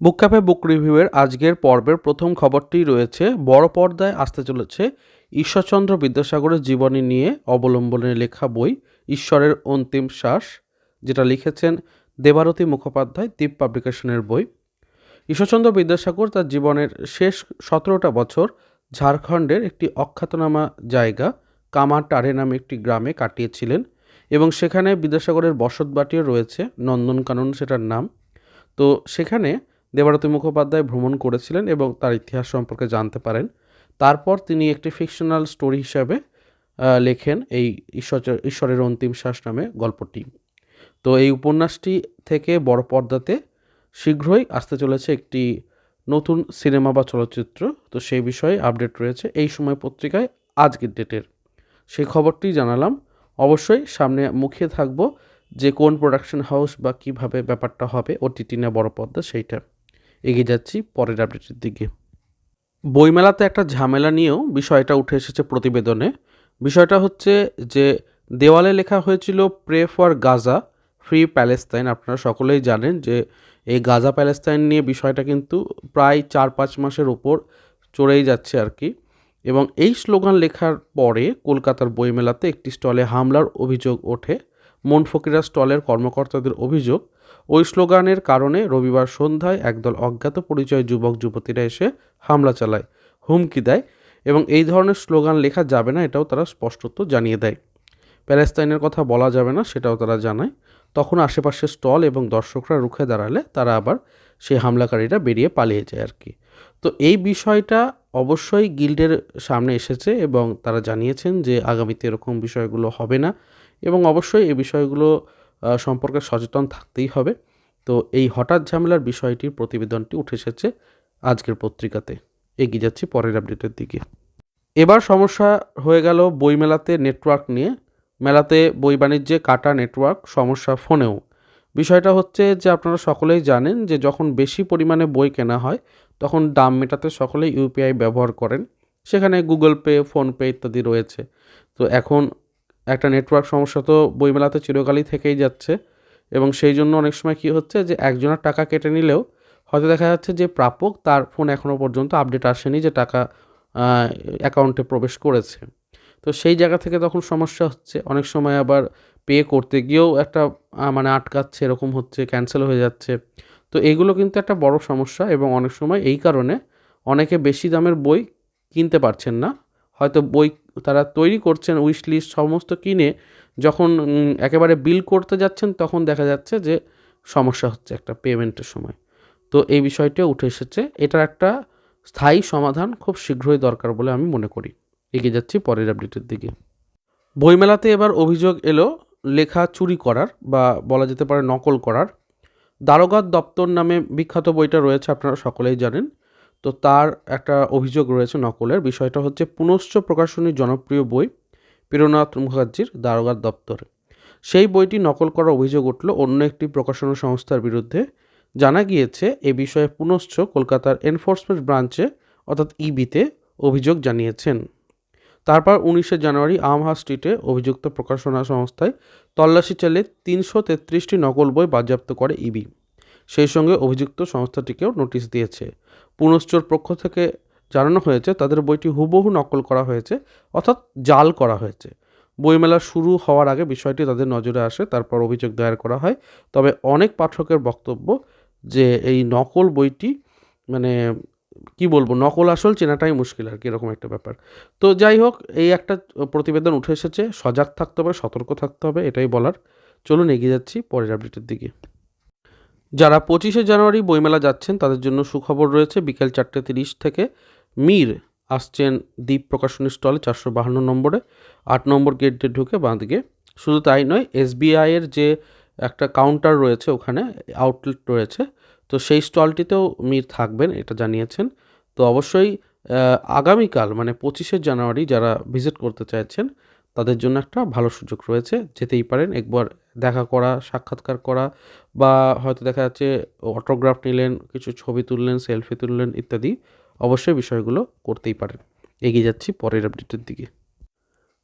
বুক cafe বুক রিভিউয়ের আজকের পর্বের প্রথম খবরটি রয়েছে, বড় পর্দায় আসতে চলেছে ঈশ্বরচন্দ্র বিদ্যাসাগরের জীবনী নিয়ে অবলম্বনে লেখা বই, ঈশ্বরের অন্তিম শ্বাস, যেটা লিখেছেন দেবারতী মুখোপাধ্যায়, দ্বীপ পাবলিকেশনের বই। ঈশ্বরচন্দ্র বিদ্যাসাগর তার জীবনের শেষ সতেরোটা বছর ঝাড়খণ্ডের একটি অখ্যাতনামা জায়গা, কামারটারে নামে একটি গ্রামে কাটিয়েছিলেন এবং সেখানে বিদ্যাসাগরের বসতবাটিও রয়েছে, নন্দনকানন সেটার নাম। তো সেখানে দেবারতী মুখোপাধ্যায় ভ্রমণ করেছিলেন এবং তার ইতিহাস সম্পর্কে জানতে পারেন। তারপর তিনি একটি ফিকশনাল স্টোরি হিসাবে লেখেন এই ঈশ্বর, ঈশ্বরের অন্তিম শ্বাস নামে গল্পটি। তো এই উপন্যাসটি থেকে বড় পর্দাতে শীঘ্রই আসতে চলেছে একটি নতুন সিনেমা বা চলচ্চিত্র। তো সেই বিষয়ে আপডেট রয়েছে এই সময় পত্রিকায় আজকের ডেটের সেই খবরটি জানালাম। অবশ্যই সামনে মুখিয়ে থাকব যে কোন প্রোডাকশন হাউস বা কীভাবে ব্যাপারটা হবে ওটিটি না বড় পর্দা, সেইটা। এগিয়ে যাচ্ছি পরের আপডেটের দিকে। বইমেলাতে একটা ঝামেলা নিয়েও বিষয়টা উঠে এসেছে প্রতিবেদনে। বিষয়টা হচ্ছে যে, দেওয়ালে লেখা হয়েছিল pray for Gaza free Palestine আপনারা সকলেই জানেন যে, এই গাজা প্যালেস্তাইন নিয়ে বিষয়টা কিন্তু প্রায় চার পাঁচ মাসের ওপর চড়েই যাচ্ছে আর কি। এবং এই স্লোগান লেখার পরে কলকাতার বইমেলাতে একটি স্টলে হামলার অভিযোগ ওঠে। মন ফকিরা স্টলের কর্মকর্তাদের অভিযোগ ওই স্লোগানের কারণে রবিবার সন্ধ্যায় একদল অজ্ঞাত পরিচয় যুবক, যুবতীরা এসে হামলা চালায়, হুমকি দেয় এবং এই ধরনের স্লোগান লেখা যাবে না এটাও তারা স্পষ্টত জানিয়ে দেয়। প্যালেস্তাইনের কথা বলা যাবে না সেটাও তারা জানায়। তখন আশেপাশের স্টল এবং দর্শকরা রুখে দাঁড়ালে তারা আবার সেই হামলাকারীরা বেরিয়ে পালিয়ে যায় আর কি। তো এই বিষয়টা অবশ্যই গিল্ডের সামনে এসেছে এবং তারা জানিয়েছেন যে আগামীতে এরকম বিষয়গুলো হবে না এবং অবশ্যই এই বিষয়গুলো সম্পর্কে সচেতন থাকতেই হবে। তো এই হঠাৎ ঝামেলার বিষয়টির প্রতিবেদনটি উঠে এসেছে আজকের পত্রিকাতে। এগিয়ে যাচ্ছি পরের আপডেটের দিকে। এবার সমস্যা হয়ে গেল বইমেলাতে নেটওয়ার্ক নিয়ে। মেলাতে বই বাণিজ্যে কাটা নেটওয়ার্ক, সমস্যা ফোনেও। বিষয়টা হচ্ছে যে আপনারা সকলেই জানেন যে যখন বেশি পরিমাণে বই কেনা হয়, তখন দাম মেটাতে সকলেই ইউপিআই ব্যবহার করেন। সেখানে গুগল পে ফোনপে ইত্যাদি রয়েছে। তো এখন একটা নেটওয়ার্ক সমস্যা তো বইমেলাতে চিরকালই থেকেই যাচ্ছে এবং সেই জন্য অনেক সময় কী হচ্ছে যে একজনের টাকা কেটে নিলেও হয়তো দেখা যাচ্ছে যে প্রাপক তার ফোন এখনও পর্যন্ত আপডেট আসেনি যে টাকা অ্যাকাউন্টে প্রবেশ করেছে। তো সেই জায়গা থেকে তখন সমস্যা হচ্ছে। অনেক সময় আবার পে করতে গিয়েও একটা মানে আটকাচ্ছে, এরকম হচ্ছে ক্যান্সেল হয়ে যাচ্ছে। তো এগুলো কিন্তু একটা বড় সমস্যা এবং অনেক সময় এই কারণে অনেকে বেশি দামের বই কিনতে পারছেন না। হয়তো বই তারা তৈরি করছেন উইশ লিস্ট সমস্ত কিনে যখন একেবারে বিল করতে যাচ্ছেন তখন দেখা যাচ্ছে যে সমস্যা হচ্ছে একটা পেমেন্টের সময়। তো এই বিষয়টিও উঠে এসেছে। এটার একটা স্থায়ী সমাধান খুব শীঘ্রই দরকার বলে আমি মনে করি। এগিয়ে যাচ্ছি পরের আপডেটের দিকে। বইমেলাতে এবার অভিযোগ এলো, লেখা চুরি করার বা বলা যেতে পারে নকল করার। দারোগার দপ্তর নামে বিখ্যাত বইটা রয়েছে, আপনারা সকলেই জানেন। তো তার একটা অভিযোগ রয়েছে নকলের। বিষয়টা হচ্ছে পুনশ্চ প্রকাশনীর জনপ্রিয় বই প্রেরণাথ মুখার্জির দারোগার দপ্তরে। সেই বইটি নকল করার অভিযোগ উঠল অন্য একটি প্রকাশনা সংস্থার বিরুদ্ধে। জানা গিয়েছে, এ বিষয়ে পুনশ্চ কলকাতার এনফোর্সমেন্ট ব্রাঞ্চে, অর্থাৎ ইবিতে অভিযোগ জানিয়েছেন। তারপর উনিশে জানুয়ারি আমহা স্ট্রিটে অভিযুক্ত প্রকাশনা সংস্থায় তল্লাশি চালিয়ে তিনশো তেত্রিশটি নকল বই বাজেয়াপ্ত করে ইবি সেই সঙ্গে অভিযুক্ত সংস্থাটিকেও নোটিশ দিয়েছে। পুনশ্চর পক্ষ থেকে জানানো হয়েছে, তাদের বইটি হুবহু নকল করা হয়েছে, অর্থাৎ জাল করা হয়েছে। বইমেলা শুরু হওয়ার আগে বিষয়টি তাদের নজরে আসে, তারপর অভিযোগ দায়ের করা হয়। তবে অনেক পাঠকের বক্তব্য যে এই নকল বইটি মানে কি বলব, নকল আসল চেনাটাই মুশকিল আর কি, এরকম একটা ব্যাপার। তো যাই হোক, এই একটা প্রতিবেদন উঠে এসেছে, সজাগ থাকতে হবে, সতর্ক থাকতে হবে, এটাই বলার। চলুন এগিয়ে যাচ্ছি পরের আপডেটের দিকে। যারা পঁচিশে জানুয়ারি বইমেলা যাচ্ছেন, তাদের জন্য সুখবর রয়েছে, বিকেল চারটে তিরিশ থেকে মীর আসছেন দ্বীপ প্রকাশনী স্টলে চারশো বাহান্ন নম্বরে। আট নম্বর গেট দিয়ে ঢুকে বাঁদিকে। শুধু তাই নয় এসবিআইয়ের যে একটা কাউন্টার রয়েছে, ওখানে আউটলেট রয়েছে। তো সেই স্টলটিতেও মীর থাকবেন, এটা জানিয়েছেন। তো অবশ্যই আগামীকাল মানে পঁচিশে জানুয়ারি যারা ভিজিট করতে চাইছেন, তাদের জন্য একটা ভালো সুযোগ রয়েছে, যেতেই পারেন। একবার দেখা করা, সাক্ষাৎকার করা বা হয়তো দেখা যাচ্ছে অটোগ্রাফ নিলেন, কিছু ছবি তুললেন সেলফি তুললেন ইত্যাদি, অবশ্যই বিষয়গুলো করতেই পারেন। এগিয়ে যাচ্ছি পরের আপডেটের দিকে।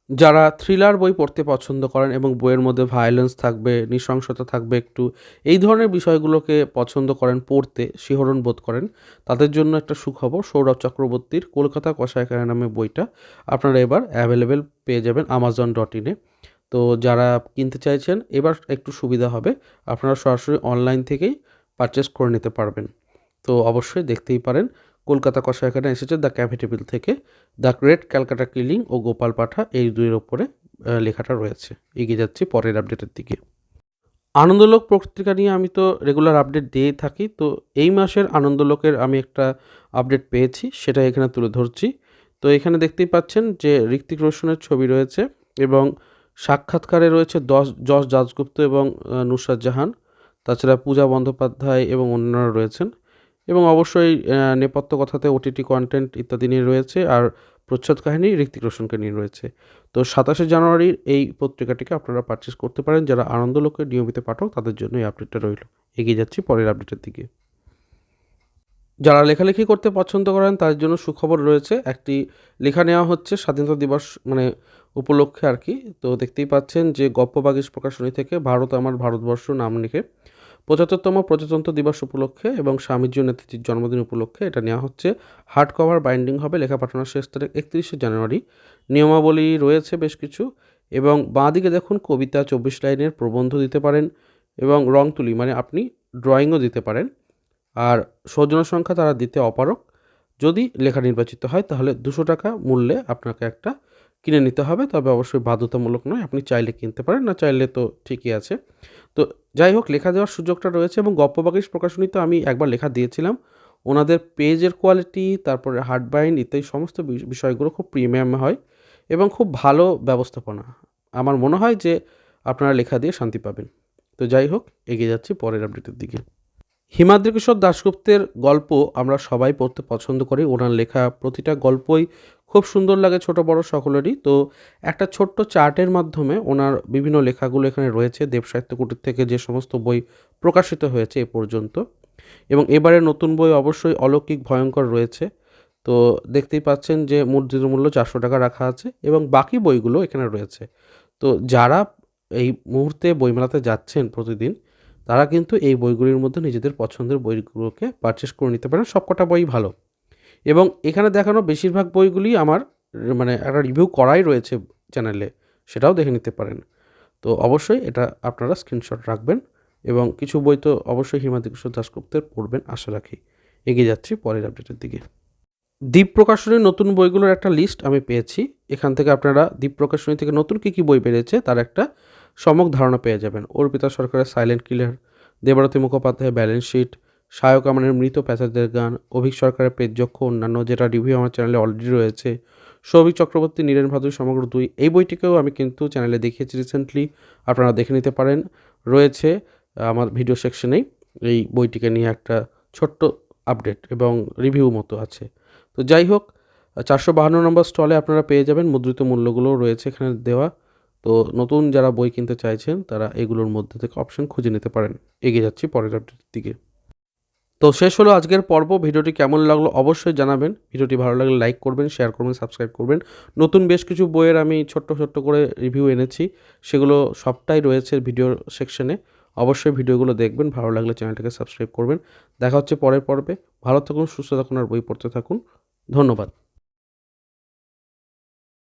যারা থ্রিলার বই পড়তে পছন্দ করেন এবং বইয়ের মধ্যে ভায়োলেন্স থাকবে, নৃশংসতা থাকবে, একটু এই ধরনের বিষয়গুলোকে পছন্দ করেন, পড়তে শিহরণ বোধ করেন, তাদের জন্য একটা সুখবর, সৌরভ চক্রবর্তীর কলকাতা কষায়খানা নামে বইটা আপনারা এবার অ্যাভেলেবেল পেয়ে যাবেন আমাজন ডট ইনে তো যারা কিনতে চাইছেন, এবার একটু সুবিধা হবে। আপনারা সরাসরি অনলাইন থেকেই পারচেস করে নিতে পারবেন। তো অবশ্যই দেখতেই পারেন, কলকাতা কষায়খানা এসেছে দ্য ক্যাফেটেবিল থেকে। দ্য গ্রেট ক্যালকাটা কিলিং ও গোপাল পাঠা এই দুইয়ের ওপরে লেখাটা রয়েছে। এগিয়ে যাচ্ছি পরের আপডেটের দিকে। আনন্দলোক পত্রিকা নিয়ে আমি তো রেগুলার আপডেট দিয়েই থাকি, তো এই মাসের আনন্দলোকের আমি একটা আপডেট পেয়েছি, সেটা এখানে তুলে ধরছি। তো এখানে দেখতেই পাচ্ছেন যে ঋত্বিক রোশনের ছবি রয়েছে এবং সাক্ষাৎকারে রয়েছে দশ, যশ দাসগুপ্ত এবং নুসরাত জাহান। তাছাড়া পূজা বন্দ্যোপাধ্যায় এবং অন্যরা রয়েছেন। এবং অবশ্যই নেপথ্য কথাতে ওটিটি কন্টেন্ট ইত্যাদি নিয়ে রয়েছে আর প্রচ্ছদ কাহিনী ঋত্বিক রোশনকে নিয়ে রয়েছে। তো সাতাশে জানুয়ারির এই পত্রিকাটিকে আপনারা পারচেস করতে পারেন। যারা আনন্দলোকের নিয়মিত পাঠক তাদের জন্য এই আপডেটটা রইল। এগিয়ে যাচ্ছি পরের আপডেটের দিকে। যারা লেখালেখি করতে পছন্দ করেন, তাদের জন্য সুখবর রয়েছে। একটি লেখা নেওয়া হচ্ছে, স্বাধীনতা দিবস মানে উপলক্ষে আর কি। তো দেখতেই পাচ্ছেন যে গপ্প বাগিস প্রকাশনী থেকে ভারত আমার ভারতবর্ষ নাম লিখে পঁচাত্তরতম প্রজাতন্ত্র দিবস উপলক্ষে এবং স্বামীজি নেতাজির জন্মদিন উপলক্ষে এটা নেওয়া হচ্ছে। হার্ড কভার বাইন্ডিং হবে লেখা পাঠানোর শেষ তারিখ একত্রিশে জানুয়ারি। নিয়মাবলী রয়েছে বেশ কিছু এবং বাঁদিকে দেখুন, কবিতা চব্বিশ লাইনের প্রবন্ধ দিতে পারেন এবং রং তুলি মানে আপনি ড্রয়িংও দিতে পারেন। আর সৌজন্য সংখ্যা তারা দিতে অপারক যদি লেখা নির্বাচিত হয়, তাহলে দুশো টাকা মূল্যে আপনাকে একটা কিনে নিতে হবে। তবে অবশ্যই বাধ্যতামূলক নয়, আপনি চাইলে কিনতে পারেন, না চাইলে তো ঠিকই আছে। তো যাই হোক, লেখা দেওয়ার সুযোগটা রয়েছে এবং গপ্পবাগিস প্রকাশনীতে আমি একবার লেখা দিয়েছিলাম। ওনাদের পেজের কোয়ালিটি তারপরে হার্ড বাইন্ড ইত্যাদি সমস্ত বিষ- বিষয়গুলো খুব প্রিমিয়াম হয় এবং খুব ভালো ব্যবস্থাপনা। আমার মনে হয় যে আপনারা লেখা দিয়ে শান্তি পাবেন। তো যাই হোক, এগিয়ে যাচ্ছি পরের আপডেটের দিকে। হিমাদ্রি কিশোর দাশগুপ্তের গল্প আমরা সবাই পড়তে পছন্দ করি। ওনার লেখা প্রতিটা গল্পই খুব সুন্দর লাগে ছোট বড় সকলেরই। তো একটা ছোট্ট চার্টের মাধ্যমে ওনার বিভিন্ন লেখাগুলো এখানে রয়েছে। দেব সাহিত্য কুটির থেকে যে সমস্ত বই প্রকাশিত হয়েছে এ পর্যন্ত। এবং এবারে নতুন বই অবশ্যই অলৌকিক ভয়ঙ্কর রয়েছে। তো দেখতেই পাচ্ছেন যে মুদ্রিত মূল্য চারশো টাকা রাখা আছে এবং বাকি বইগুলো এখানে রয়েছে। তো যারা এই মুহূর্তে বইমেলাতে যাচ্ছেন প্রতিদিন তারা কিন্তু এই বইগুলির মধ্যে নিজেদের পছন্দের বইগুলোকে পারচেস করে নিতে পারেন। সবকটা বই ভালো। এবং এখানে দেখানো বেশিরভাগ বইগুলি আমার মানে একটা রিভিউ করাই রয়েছে চ্যানেলে সেটাও দেখে নিতে পারেন। তো অবশ্যই এটা আপনারা স্ক্রিনশট রাখবেন এবং কিছু বই তো অবশ্যই হিমাদ্রি কিশোর দাশগুপ্তের পড়বেন, আশা রাখি। এগিয়ে যাচ্ছি পরের আপডেটের দিকে। দ্বীপ প্রকাশনীর নতুন বইগুলোর একটা লিস্ট আমি পেয়েছি। এখান থেকে আপনারা দ্বীপ প্রকাশনী থেকে নতুন কী কী বই বেরিয়েছে তার একটা সম্যক ধারণা পেয়ে যাবেন। অর্পিতা সরকারের সাইলেন্ট কিলার দেবরতী মুখোপাধ্যায়ের ব্যালেন্স শিট সায়ক আমানের মৃত প্যাচারদের গান, অভিক সরকারের পেটযক্ষ অন্যান্য যেটা রিভিউ আমার চ্যানেলে অলরেডি রয়েছে। সৌভিক চক্রবর্তী, নীরেন ভাদুর সমগ্র দুই, এই বইটিকেও আমি কিন্তু চ্যানেলে দেখিয়েছি রিসেন্টলি আপনারা দেখে নিতে পারেন। রয়েছে আমার ভিডিও সেকশনেই এই বইটিকে নিয়ে একটা ছোট্ট আপডেট এবং রিভিউ মতো আছে। তো যাই হোক চারশো বাহান্ন নম্বর স্টলে আপনারা পেয়ে যাবেন। মুদ্রিত মূল্যগুলোও রয়েছে এখানে দেওয়া। তো নতুন যারা বই কিনতে চাইছেন, তারা এগুলোর মধ্যে থেকে অপশন খুঁজে নিতে পারেন। এগিয়ে যাচ্ছি পরের আপডেটের দিকে। তো শেষ হলো আজকের পর্ব। ভিডিওটি কেমন লাগল অবশ্যই জানাবেন। ভিডিওটি ভালো লাগলে লাইক করবেন শেয়ার করবেন সাবস্ক্রাইব করবেন। নতুন বেশ কিছু বইয়ের আমি ছোট্ট ছোট্ট করে রিভিউ এনেছি। সেগুলো সবটাই রয়েছে ভিডিও সেকশনে অবশ্যই ভিডিওগুলো দেখবেন, ভালো লাগলে চ্যানেলটাকে সাবস্ক্রাইব করবেন। দেখা হচ্ছে পরের পর্বে। ভালো থাকুন, সুস্থ থাকুন আর বই পড়তে থাকুন। ধন্যবাদ।